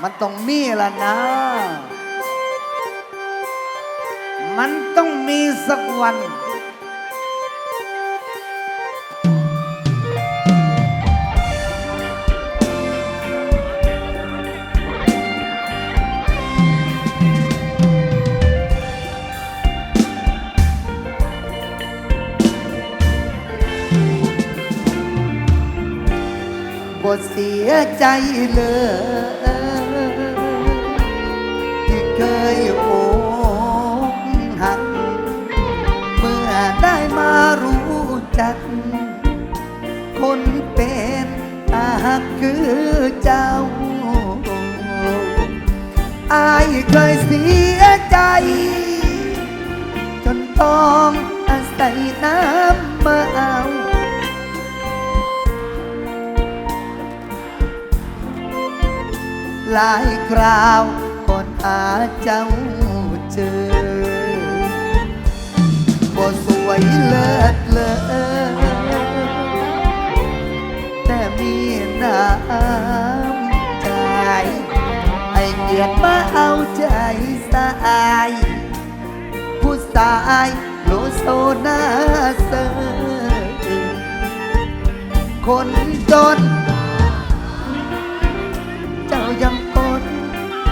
มันต้องมีละนะ มันต้องมีสักวันบ่เสียใจเลย เจ้า อายเคยเสียใจ จนต้องอาศัยน้ำมาเอาหลายคราวก่อนอาเจ้าเจอบ่สวยเลิศเลอ น้ำใจให้เกียรติมาเอาใจสายผู้สายโลโซนาเซอคนจน เจ้ายังอด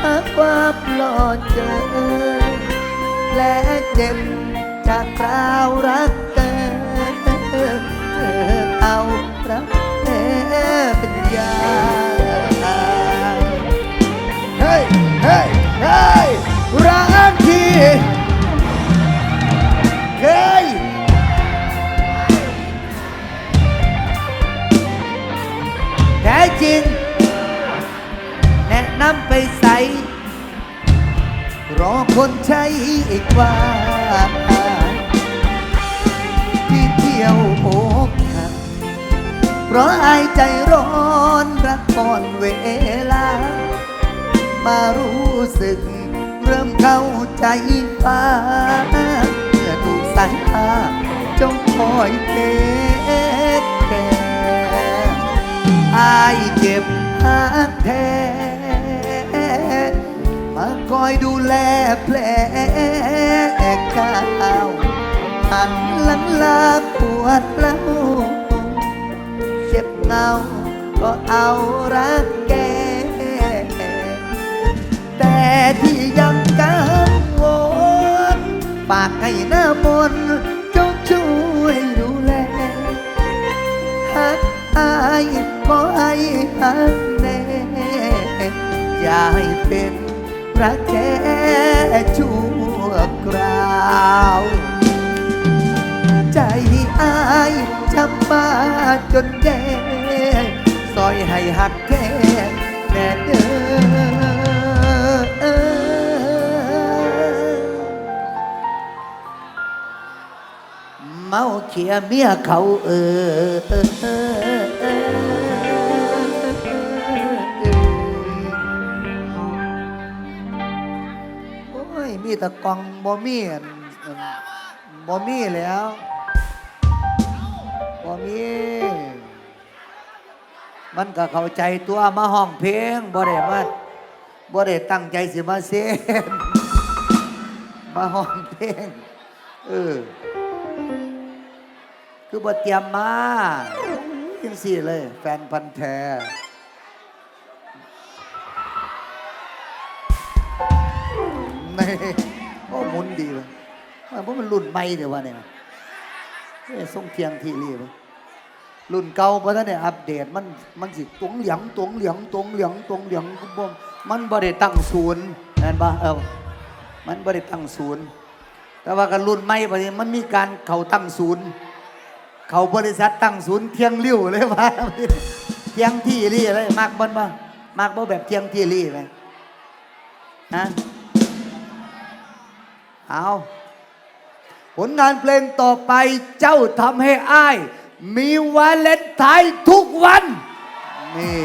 หาความปลอดเจอ และเจ็บจากคราวรักเธอเอา ยาเฮ้ยเฮ้ยเฮ้ยรักที่เฮ้ยแท้จริง แนะนำไปใส่รอคนใช้อีกว่าที่เที่ยวโอกหัก เพราะอายใจร้อนรักก่อนเวลา มารู้สึกเริ่มเข้าใจฟ้าเมื่อถูกสายตาจงคอยเทคแคร์อายเจ็บหากแท้มาคอยดูแลแผลก้าวหันหลังลาปวดเล่าเจ็บ เงา ก็เอารักแก แต่ที่ยังกังวลฝากให้หน้ามนจงช่วยดูแลหักอายขอให้หักแน่อย่าให้เป็นรักแค่ ห้หักแค่แน่เด้อเมาเขียเมียเขาเออโอ้ยมีแต่กองบ่มีอันอันบ่มีแล้วบ่มี มันก็เข้าใจตัวมาห้องเพลงบ่ได้มาบ่ได้ตั้งใจสิมาเซนมาห้องเพลงเออคือบ่เตรียมมาจังสี่เลย แฟนพันธ์แท้นี่โอ้หมุนดีเลยเพราะมันรุ่นใหม่เดี๋ยวว่าเนี่ยเอ้ยส่งเทียงทีรีบ รุ่นเก่าเพราะท่านเนี่ยอัปเดตมันมันสิตวงเหลียงตวงเหลียงตวงเหลียงตวงเหลียงบ่มันบ่ได้ตั้งศูนย์นั่นบ่เออมันบ่ได้ตั้งศูนย์แต่ว่ากันรุ่นใหม่ปนี้มันมีการเขาตั้งศูนย์เขาบริษัทตั้งศูนย์เที่ยงริ้วเลยว่าเที่ยงที่รี่เลยมากบนบ่มากบ่แบบเที่ยงที่รี่ไหมฮะเอาผลงานเพลงต่อไปเจ้าทำให้อ้าย มีวาเลนไทน์ทุกวัน นี่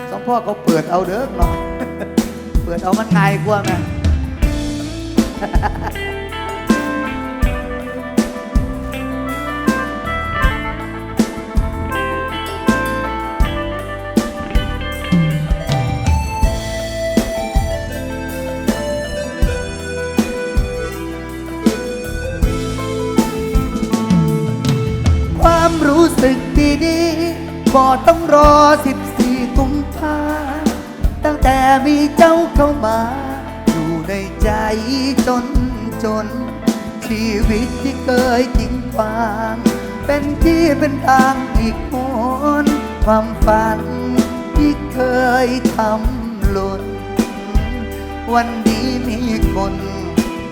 2เอาพ่อเขาเปิดเอาเด้อเนาะเปิดเอามันง่ายกว่าไหม สึกดีๆก็ต้องรอ14กุมภาตั้งแต่มีเจ้าเข้ามา อยู่ในใจจนจน ชีวิตที่เคยจริงฟังเป็นที่เป็นทางอีกหนความฝันที่เคยทำหล่นวันนี้มีคน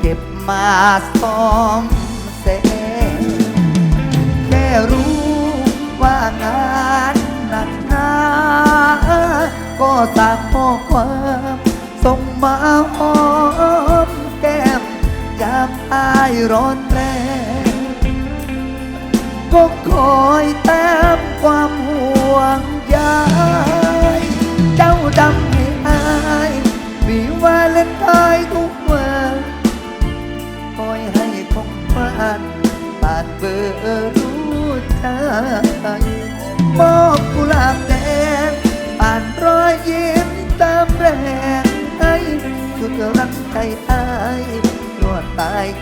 เก็บมาซ่อมแซมแค่รู้างานหนักหนาก็สากข้อความส่งมาหอมแก้มยามอายร้อนแรงก็คอยแต้มความห่ว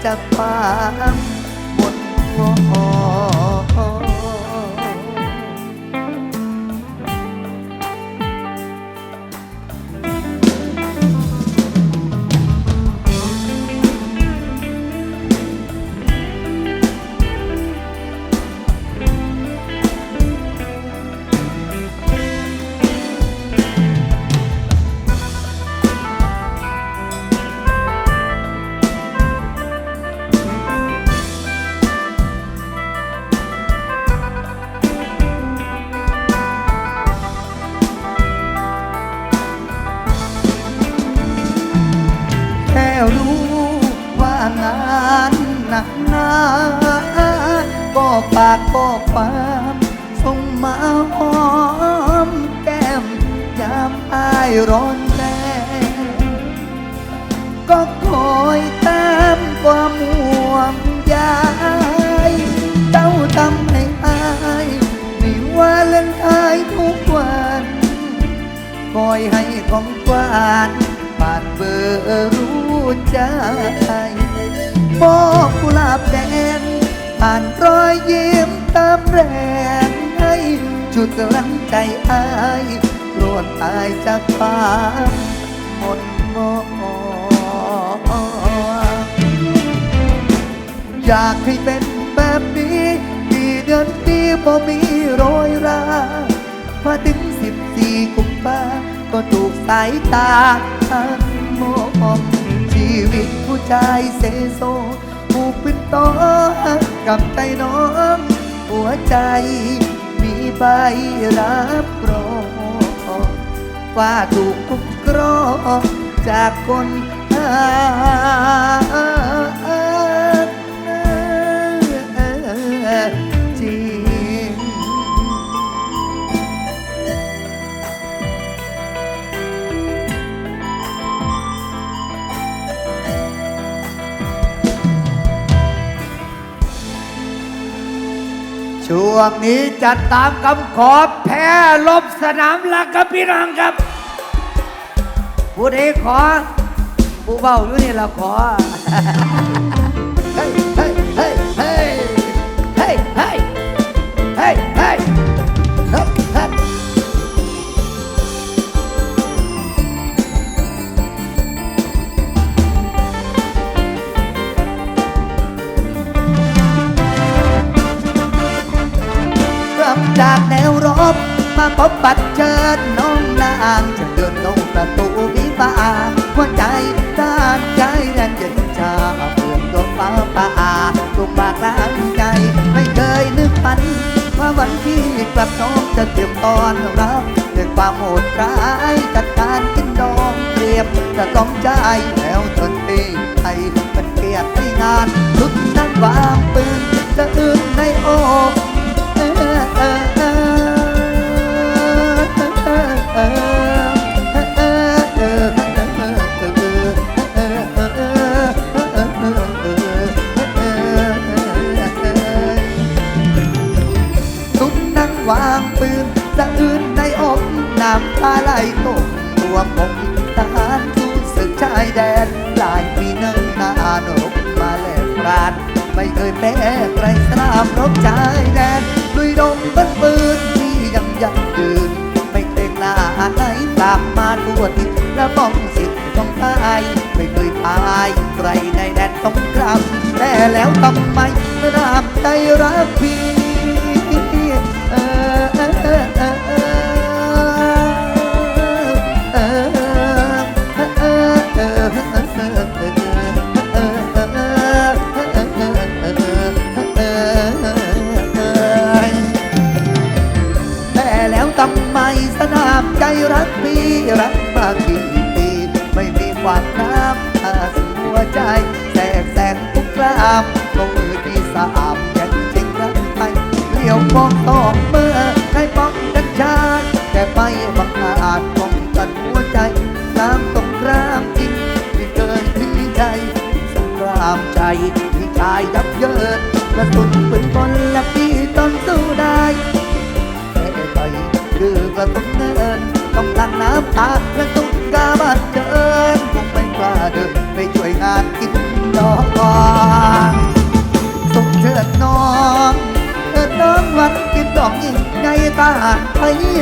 จากความหมดหัวั ของกวานปาดเบอร์รู้ใจมอบกุหลาบแดงผ่านรอยยิ้มตามแรงให้จุดรังใจอายโปรดตายจากความหมดมองอยากให้เป็นแบบนี้ดีเดือนปีบ่มีโรยราพอถึงสิบสี่กุมภา ก็ถูกสายตาทันมองชีวิตผู้ชายเซโซผูกเป็นต่อกับใจน้อง หัวใจมีใบรับรองว่าถูกคุ้มครองจากคนหา ช่วงนี้จัดตามคำขอแพ้ลบสนามหลักครับพี่น้องครับผู้ใดขอผู้เบาอยู่นี่เราขอ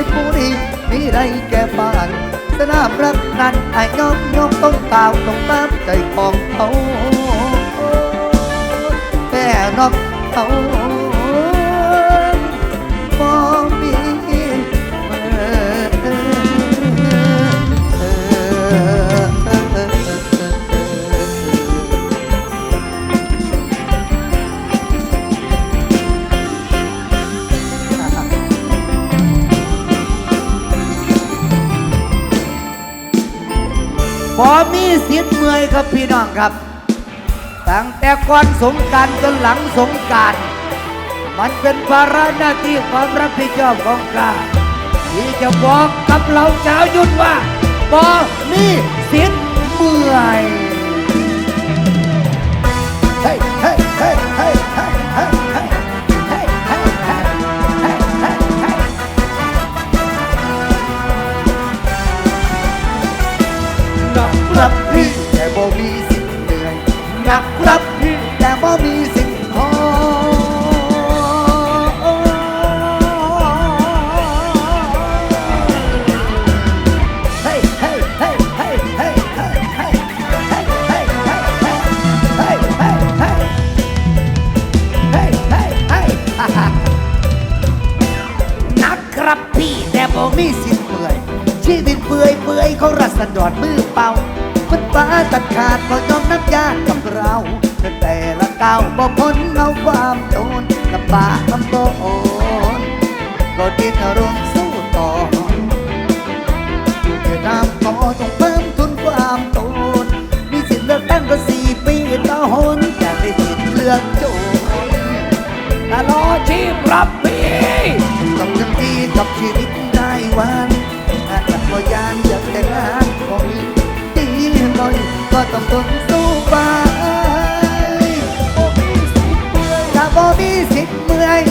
ชรบุรีมีไรแก่บ้านสนามรักนั้นไอ้ยอมยอต้องเปล่าต้องตามใจของเขาแม่นอกเขา พอมีสิทธิ์เมื่อยครับพี่น้องครับ ตั้งแต่ก่อนสงการจนหลังสงการมันเป็นภาระหน้าที่ความรับผิดชอบของข้าที่จะบอกกับเราชาวยุดว่าบอมีสิทธิ์เมื่อย hey, เฮ้ hey, hey, hey. ครับพี่แต่บ่มีสิ่งเหนื่อยหนักครับพี่แต่บ่มีสิ่งพอเฮ้เฮ้เฮ้เฮ้เฮ้เฮ้เฮ้เฮ้เฮ้เฮ้เฮ้เฮ้เฮ้เฮ้เฮ้นักครับพี่แต่บ่มีสิ่งเหนื่อยชีวิตเปื่อยเปื่อยของรัษดรมือเปล่า มันฟ้าตัดขาดบ่ยอมน้ำยากกับเราตั้งแต่ละก้าวบ่พ้นเอาความโดนลำบากลำบนก็ดิ้นรนสู้ต่ออยู่แต่น้ำพอต้องเพิ่มทุนความโดนมีสิทธิ์เลือกตั้งก็สี่ปีต่อหนอยากได้สิทธิ์เลือกโจนตลอดชีพรับปีต้องทำดีกับชีวิตได้วันอาจจะพยานเก็ต้องทนสู้ไปถ้าบ่มีสิทธิ์เมื่อย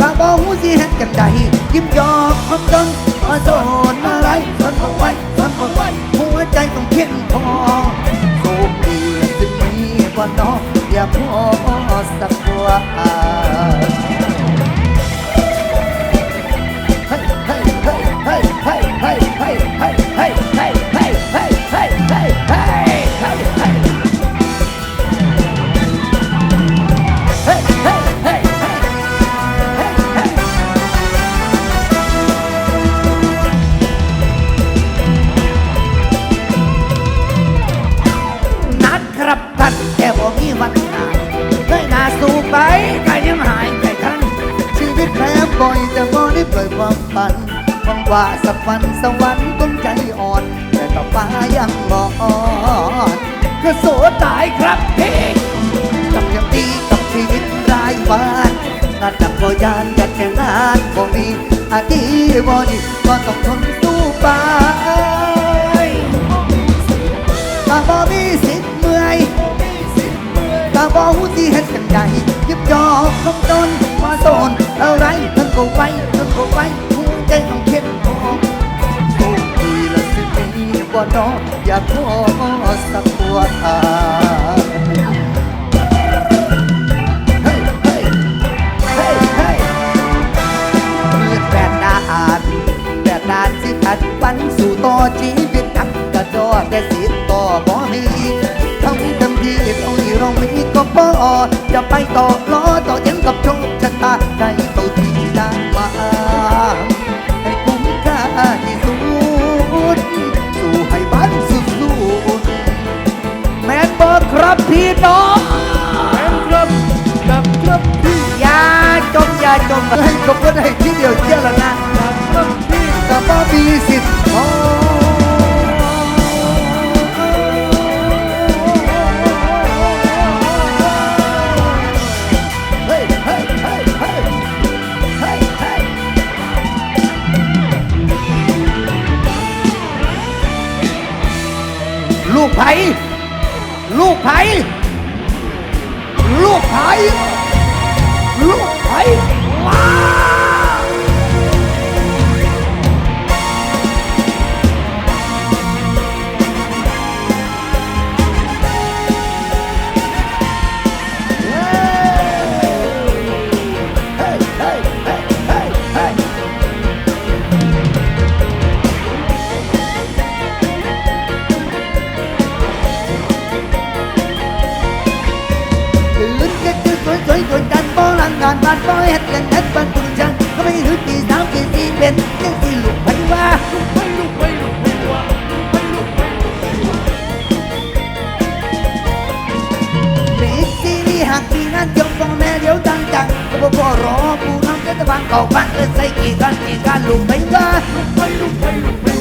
ถ้าบ่หูสิเห็นกันไดยิ้มยอกความจนมาสอนอะไรสนเอาไว้สนเอาไว้หัวใจต้องเพียงพอโชคดีที่มีกว่าน้องอย่าพอสักว่า ว่าสักวันสวรรค์ต้องใจอ่อน แต่ต่อฟ้ายังบ่อ่อนก็โสตายครับพี่กับยังดีกับชีวิตรายวันงานหนักบ่ยานอยากแค่งานบ่มีอาดีบ่ดีก็ต้องทนสู้ไปถ้าบ่มีสิทธิ์เมื่อยตาบอหูที่เห็นกันใหญ่ยิบยอกของตนมาโซนอะไรทั้งก็ไว้ทั้งก็ไว้หัวใจต้อง กูดคุยละสิมีบ่น้องอยากพอสักตัวทางเฮ้ยเฮ้ยเฮ้ยเฮ้ยมืดแปดดานแปดดานสิทัดปันสู่ต่อชีวิตนักกระจอแต่สิต่อบ่มีทำเต็มที่เท่านี้เราไมีก็พอจะไปต่อ ไทย ลูกไทย tới tuổi tan bó lan ngàn bàn bó hết lên đất bàn bừng trăng có mấy thứ kỳ giáo kỳ gì bên những gì lục bánh qua Bé xí đi hạt đi ngăn trong phòng mẹ liếu tăng tăng có bố bó rõ bù năm cái bàn cầu bàn ơn xây kỳ gan kỳ gan lục bánh qua lục bánh lục bánh lục bánh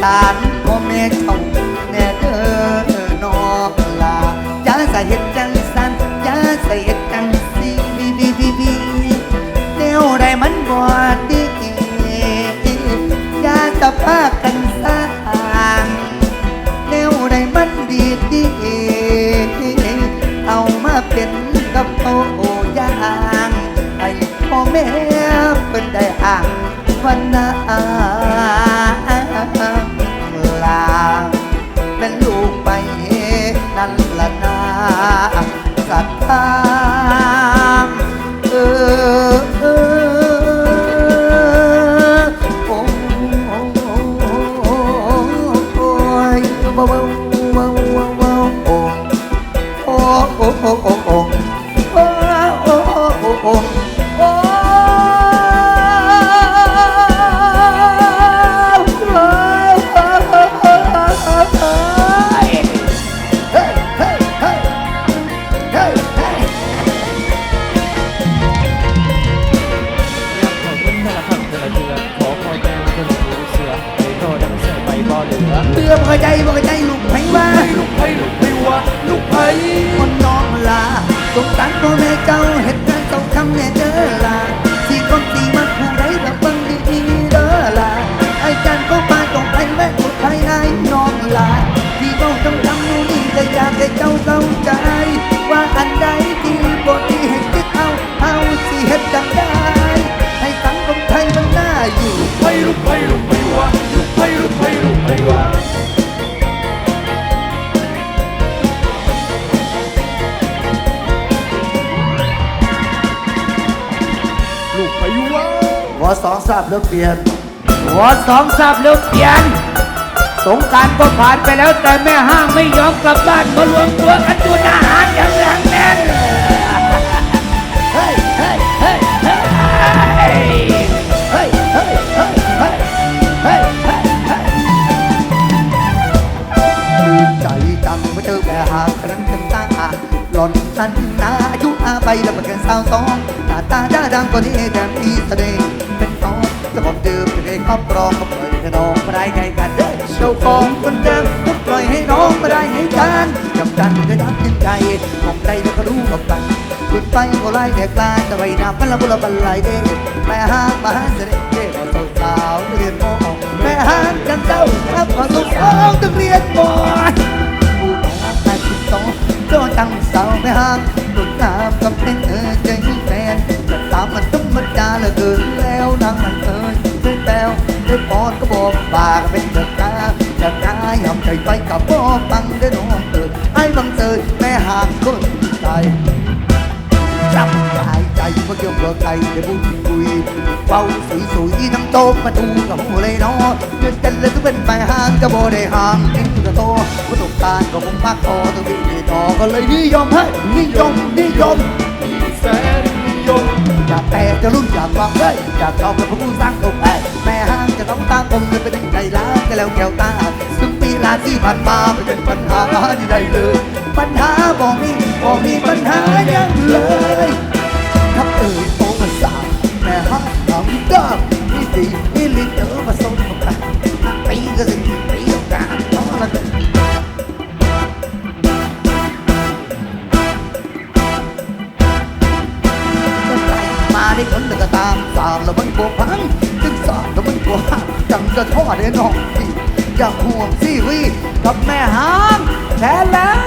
สารพ่อแม่เจ้าแน่เด้อนอกลาอย่าใส่เห็ดจังสันอย่าใส่เห็ดจังสีบีบีบีบีแนวใดมันบ่ดีอย่าตะพากันสร้างแนวใดมันดีดีเอามาเป็นกับโตย่างให้พ่อแม่เป็นได้อ่างวันนา whoa, whoa. เจ้าเข้าใจ ว่าอันใดที่บ่ดีให้คิดเอาเอาสิเฮ็ดจังได้ ให้สังคมไทยมันน่าอยู่ไปลูกไปลูกไปวะลูกไปลูกไปลูกไปวะลูกไปวะวอสองทราบแล้วเปลี่ยนวอสองทราบแล้วเปลี่ยน สงกรารก็ผ่านไปแล้วแต่แม่ห้างไม่ยอมกลับบ้านมารวมตัวกันจุดอาหารอย่างแรงแน่นเฮ้ยเฮ้ยเฮ้ยเฮ้ยเฮ้ยเฮ้ยเฮ้ยเฮ้ยเฮ้เฮ้เฮ้ยดีใจจังมาเจอแม่หางครั้งกันตาหล่อนนั้นนาอายุอาไปแล้วมันเกินสาวสองหน้าตาด้าดังกว่านี้แถมมีแสดงเป็นตอ นจะบอกเดิมเป็นเองครอบครองก็ปล่อยให้น้องมาได้ไงกันเด้อเจ้าของคนเดิมก็ปล่อยให้น้องมาได้ให้กันจำกันก็ยับยินใจของใดแล้วก็รู้กับกันขึ้นไปก็ไล่แดกลานแต่ใบหน้าพันละบุละบันไหลเด้แม่ห้างมาหาเสด็จเด้ขอสาวสาวเรียนมอแม่ห้างกันเจ้าครับขอสาวสาวๆต้องเรียนมอผู้น้องแปดสิบสองโดนตั้งสาวแม่ห้างตุนน้ำกับเพลงเออใจแฟนแต่ตามมันต้อง มันดาเหลือเกินแล้วนางมันเอ่ยได้แปลวได้ปอนก็บอกปากเป็นเถิดกาจะกายยอมใจไปกับพ่อฟังได้น้องเติดไอ้บังเตยแม่หางคนใจจำใจใจเมื่อเกี่ยวกับใจได้พูดคุยเฝ้าสวยสวยน้ำโตมาดูกับหัวเลยนาะเดินกันเลยทุกเป็นไปห่างจะบ่ได้ห่างจริงก็โตประสบการก็คงมากพอตัวพี่นี่ต่อก็เลยนิยมให้นิยมนิยมแสน ยมอยากแต่จะรุ่นอยากฟังเลยอยากจองเป็นผู้สร้างตัวแม่แม่ห้างจะต้องตามผมเลยเป็นใจล้างกันแล้วแก้วตาซึ่งปีลาที่ผ่านมาไม่เป็นปัญหาที่ใดเลย ปัญหาบอกมีบอกมีปัญหายังเลยทับเอ่ยโตมาสาแม่ฮักทำได้นี่ดีนี่ลิเตอร์มาส่งมาปีก็สิปี แล้วมันบวพังจึงสามแล้วมันบวหักจังจะทอดให้น้องพี่อย่าห่วงสิวิกับแม่หางแทนแล้ว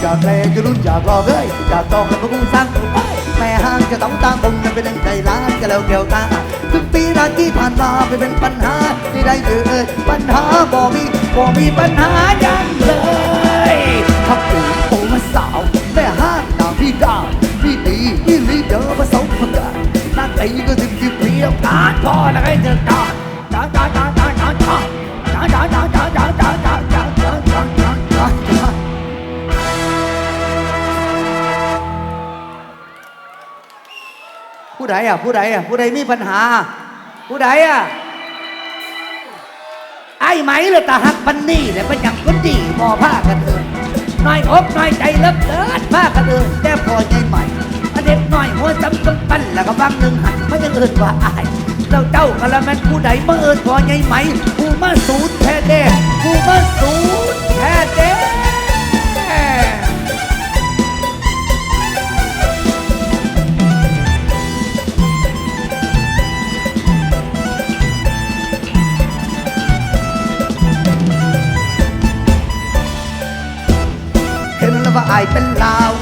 อยากแรงจะรุ่นอยากรอเลยอยากต้องแล้วก็พุ่งสร้างแม่ห้างจะต้องตามผมมันเป็นเรื่องใจร้ายก็แล้วแก้วตาถึงปีราที่ผ่านมาไม่เป็นปัญหาที่ได้เจอ ปัญหาบ่มีบ่มีปัญหายังเลยถ้าปู่โตมาสาวแม่ห้างนางพี่ดาพี่ดีพี่ลีเดอร์มาสองคนกันนั่งไอ้ก็สิบสิบเพียวกาดพ่อแล้วไอ้เจอจ้าจ้าจ้าจ้าจ้าจ้าจ้าจ้าจ้าจ้าจ้าจ้าจ้าจ้าจ้าจ้าจ้าจ้าจ้าผู้ใดอะผู้ใดอะผู้ใดมีปัญหา ผู้ใดอะ ไอ้ไหมเลยตาหักปันนี่เลยเป็นอย่างคนดีมอผ้ากันเอินน้อยอกน้อยใจเลิศเลิศผ้ากันเอินแต่พอใจใหม่อเด็กน้อยหัวจำกำปั้นแล้วก็บางหนึ่งหันไม่ยังเอินว่าอายเราเจ้ากะละแม่นผู้ใดมาเอินพอใจไหมผู้มาสูดแท้เด้ผู้มาสูดแท้เด้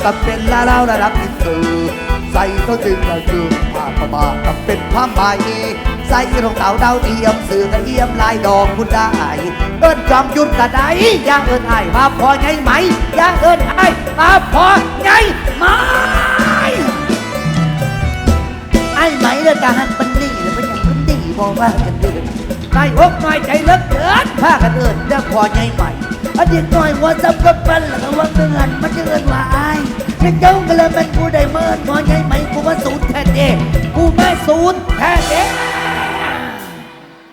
ลาวกับเป็นลาลาวระดับอินเตอร์ใส่เขาจึงละคือผ้าขาวมากับเป็นผ้าไหมใส่รองเท้าดาวเทียมสื่อกระเทียมลายดอกคุณได้เอิ้นจอมยุทธกระไดย่าเอิ้นไอ้มาพอไงไหมย่าเอิ้นไอ้มาพอไงไหมไอ้ไหมเลยตาหันปันนี่เลยเป็นอย่างคนดีบอกว่ากันเดินนายอกน้อยใจเลิกเกินผ้ากันเดินจะพอไงไหม อดีตหน่อยว่าซับกับปันแล้วว่าเงินมันจะเงินว่าอายแต่เจ้าก็เลยเป็นผู้ได้เมินมอนใหญ่ไหมกูว่าสูดแท้เด้กูไม่สูดแท้เด้